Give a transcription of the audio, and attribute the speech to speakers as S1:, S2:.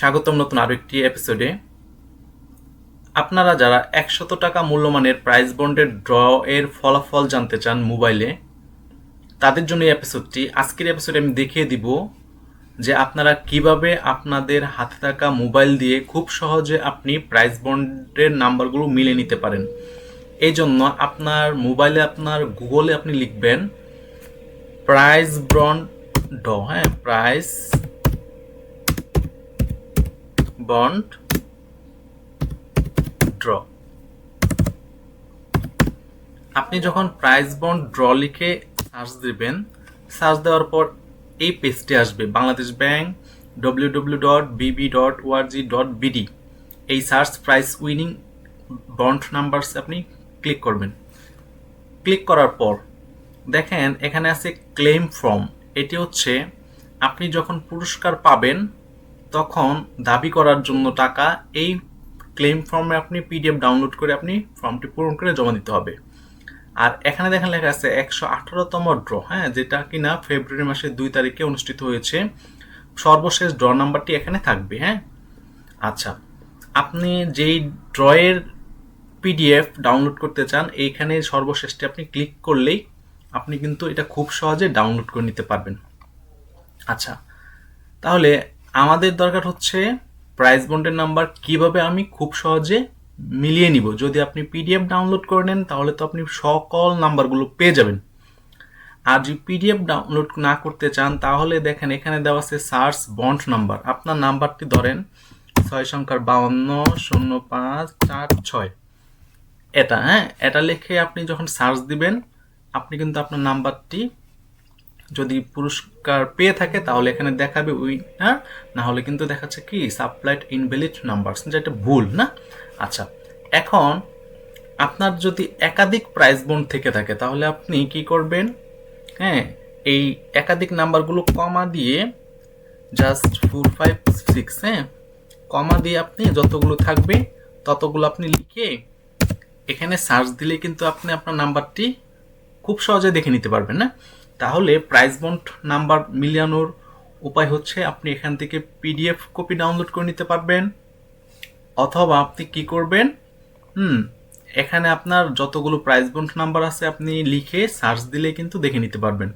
S1: স্বাগতম নতুন আরও একটি এপিসোডে আপনারা যারা একশত টাকা মূল্যমানের প্রাইজ বন্ডের ড্র এর ফলাফল জানতে চান মোবাইলে তাদের জন্য এই এপিসোডটি আজকের এপিসোডে আমি দেখিয়ে দিব যে আপনারা কীভাবে আপনাদের হাতে থাকা মোবাইল দিয়ে খুব সহজে আপনি প্রাইস বন্ডের নাম্বারগুলো মিলে নিতে পারেন। এই জন্য আপনার মোবাইলে আপনার গুগলে আপনি লিখবেন প্রাইস বন্ড ড হ্যাঁ প্রাইস বন্ড ড্র আপনি যখন প্রাইস বন্ড ড্র লিখে সার্চ দিবেন সার্চ দেওয়ার পর এই পেজটি আসবে, Bangladesh bank W W dot BB dot ORG dot BD এই search price winning bond numbers আপনি ক্লিক করবেন। ক্লিক করার পর দেখেন এখানে আছে ক্লেম ফর্ম এটি হচ্ছে আপনি যখন পুরস্কার পাবেন তখন দাবি করার জন্য টাকা এই ক্লেম ফর্মে আপনি পিডিএফ ডাউনলোড করে আপনি ফর্মটি পূরণ করে জমা দিতে হবে। আর এখানে দেখেন লেখা আছে একশো আঠারোতম ড্র হ্যাঁ যেটা কিনা ফেব্রুয়ারি মাসের দুই তারিখে অনুষ্ঠিত হয়েছে। সর্বশেষ ড্র নাম্বারটি এখানে থাকবে হ্যাঁ। আচ্ছা আপনি যেই ড্রয়ের পিডিএফ ডাউনলোড করতে চান, এইখানে সর্বশেষটি আপনি ক্লিক করলেই আপনি কিন্তু এটা খুব সহজে ডাউনলোড করে নিতে পারবেন। আচ্ছা তাহলে আমাদের দরকার হচ্ছে প্রাইস বন্ডের নাম্বার কীভাবে আমি খুব সহজে মিলিয়ে নিব। যদি আপনি পিডিএফ ডাউনলোড করে নেন, তাহলে তো আপনি সকল নাম্বারগুলো পেয়ে যাবেন। আর যদি পিডিএফ ডাউনলোড না করতে চান, তাহলে দেখেন এখানে দেওয়া আছে সার্চ বন্ড নাম্বার আপনার নাম্বারটি ধরেন ছয় সংখ্যার বাউন্ন, শূন্য পাঁচ, চার, ছয়। এটা হ্যাঁ? এটা লিখে আপনি যখন সার্চ দিবেন, আপনি কিন্তু আপনার নাম্বারটি যদি পুরস্কার পেয়ে থাকে, তাহলে এখানে দেখাবে উইনার না হলে কিন্তু দেখাচ্ছে কি? সাপ্লাইড ইনভ্যালিড নাম্বার যেটা ভুল, না? আচ্ছা এখন আপনার যদি একাধিক প্রাইস বন্ড থেকে থাকে, তাহলে আপনি কি করবেন? হ্যাঁ এই একাধিক নাম্বারগুলো কমা দিয়ে জাস্ট ফোর ফাইভ সিক্স হ্যাঁ? কমা দিয়ে আপনি যতগুলো থাকবে, ততগুলো আপনি লিখে এখানে সার্চ দিলে কিন্তু আপনি আপনার নাম্বারটি খুব সহজে দেখে নিতে পারবেন, না? তাহলে প্রাইস বন্ড নাম্বার মিলানোর উপায় হচ্ছে আপনি এখান থেকে পিডিএফ কপি ডাউনলোড করে নিতে পারবেন, অথবা আপনি কি করবেন, হুম, এখানে আপনার যতগুলো প্রাইস বন্ড নাম্বার আছে আপনি লিখে সার্চ দিলে কিন্তু দেখে নিতে পারবেন।